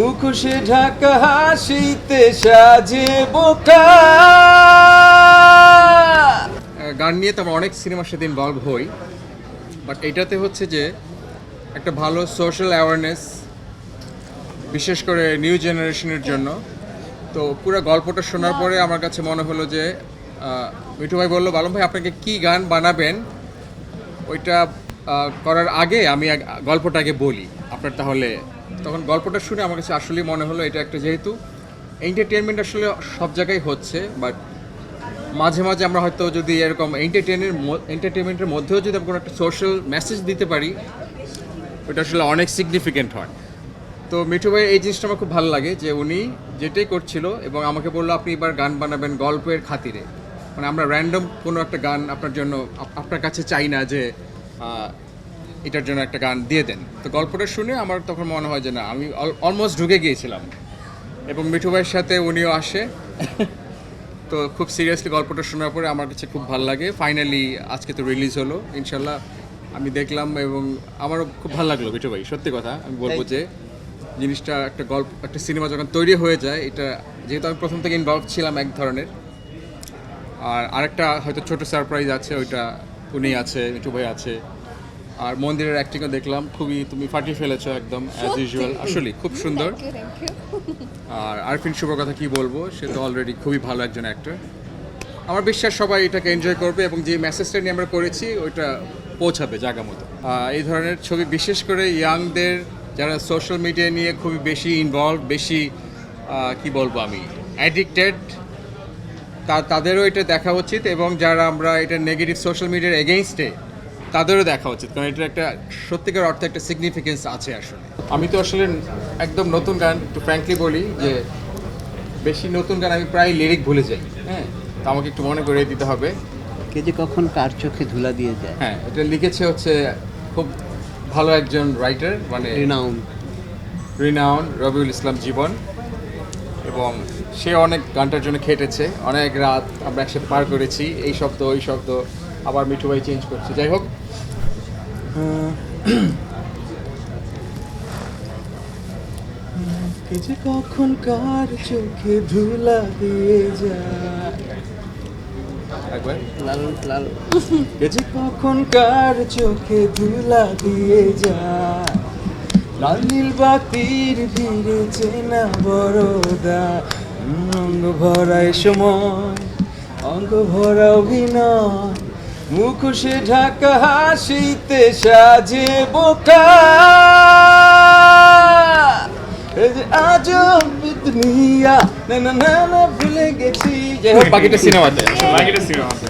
মুখোশে ঢাকা হাসিতে সাজে বোকা। গান নিয়ে তো অনেক সিনেমার সাথে ইনভলভ হই বাট এটাতে হচ্ছে যে একটা ভালো সোশ্যাল অ্যাওয়ারনেস বিশেষ করে নিউ জেনারেশনের জন্য। তো পুরো গল্পটা শোনার পরে আমার কাছে মনে হলো যে মিঠু ভাই বলল, বালম ভাই, আপনাকে কি গান বানাবেন? ওইটা করার আগে আমি গল্পটা আগে বলি। আপনার তাহলে তখন গল্পটা শুনে আমার কাছে আসলেই মনে হলো এটা একটা যেহেতু এন্টারটেনমেন্ট আসলে সব জায়গায় হচ্ছে বাট মাঝে মাঝে আমরা হয়তো যদি এরকম এন্টারটেনের এন্টারটেনমেন্টের মধ্যেও যদি আমরা কোনো একটা সোশ্যাল মেসেজ দিতে পারি, ওটা আসলে অনেক সিগনিফিকেন্ট হয়। তো মিঠু ভাই, এই জিনিসটা আমার খুব ভালো লাগে যে উনি যেটাই করছিল এবং আমাকে বলল, আপনি এবার গান বানাবেন গল্পের খাতিরে। মানে আমরা র্যান্ডম কোনো একটা গান আপনার জন্য আপনার কাছে চাই না যে এটার জন্য একটা গান দিয়ে দেন। তো গল্পটা শুনে আমার তখন মনে হয় যে না আমি অলমোস্ট ঢুকে গিয়েছিলাম। এবং মিঠু ভাইয়ের সাথে উনিও আসে। তো খুব সিরিয়াসলি গল্পটা শোনার পরে আমার কাছে খুব ভালো লাগে। ফাইনালি আজকে তো রিলিজ হলো। ইনশাল্লাহ আমি দেখলাম এবং আমারও খুব ভালো লাগল মিঠু ভাই সত্যি কথা আমি বলব যে জিনিসটা একটা গল্প একটা সিনেমা যখন তৈরি হয়ে যায় এটা যেহেতু আমি প্রথম থেকে ইনভলভ ছিলাম এক ধরনের আর আরেকটা হয়তো ছোট সারপ্রাইজ আছে ওইটা উনি আছে মিঠু ভাই আছে। আর মন্দিরের অ্যাক্টিংও দেখলাম। খুবই তুমি ফাটিয়ে ফেলেছো একদম অ্যাজ ইউজুয়াল আসলে খুব সুন্দর। আর আরফিন শুভর কথা কি বলব সে তো অলরেডি খুবই ভালো একজন অ্যাক্টর আমার বিশ্বাস সবাই এটাকে এনজয় করবে এবং যে মেসেজটা নিয়ে আমরা করেছি ওইটা পৌঁছাবে জায়গা মতো। এই ধরনের ছবি বিশেষ করে ইয়াংদের যারা সোশ্যাল মিডিয়া নিয়ে খুবই বেশি ইনভলভ বেশি কি বলব আমি অ্যাডিক্টেড তা তাদেরও এটা দেখা উচিত এবং যারা আমরা এটা নেগেটিভ সোশ্যাল মিডিয়ার এগেইনস্টে তাদেরও দেখা উচিত কারণ এটার একটা সত্যিকার অর্থে একটা সিগনিফিকেন্স আছে আসলে। আমি তো আসলে একদম নতুন গান একটু ফ্র্যাঙ্কলি বলি যে বেশি নতুন গান আমি প্রায় লিরিক ভুলে যাই হ্যাঁ? তো আমাকে একটু মনে করিয়ে দিতে হবে। কে যে কখন কার চোখে ধুলা দিয়ে যায়। হ্যাঁ এটা লিখেছে হচ্ছে খুব ভালো একজন রাইটার মানে রিনাউন। রিনাউন রবিউল ইসলাম জীবন। এবং সে অনেক গানটার জন্য খেটেছে অনেক রাত আমরা একসাথে পার করেছি এই শব্দ ওই শব্দ। আবার মিঠু ভাই চেঞ্জ করছে। যাই হোক। যে কখন কার চোখে ধুলা দিয়ে যায়? যে কখন কার চোখে ধুলা দিয়ে যায়? লাল নীল বাতির ধীরে চেনা বড়দা অঙ্গ ভরায় সময় অঙ্গ ভরা অভিনয়। মুখোশে ঢাকা হাসিতে সাজে বোকা। আজ যে দুনিয়া না না না ভুলে গেছি। হোক, বাকিটা সিনেমাতে। বাকিটা সিনেমা আছে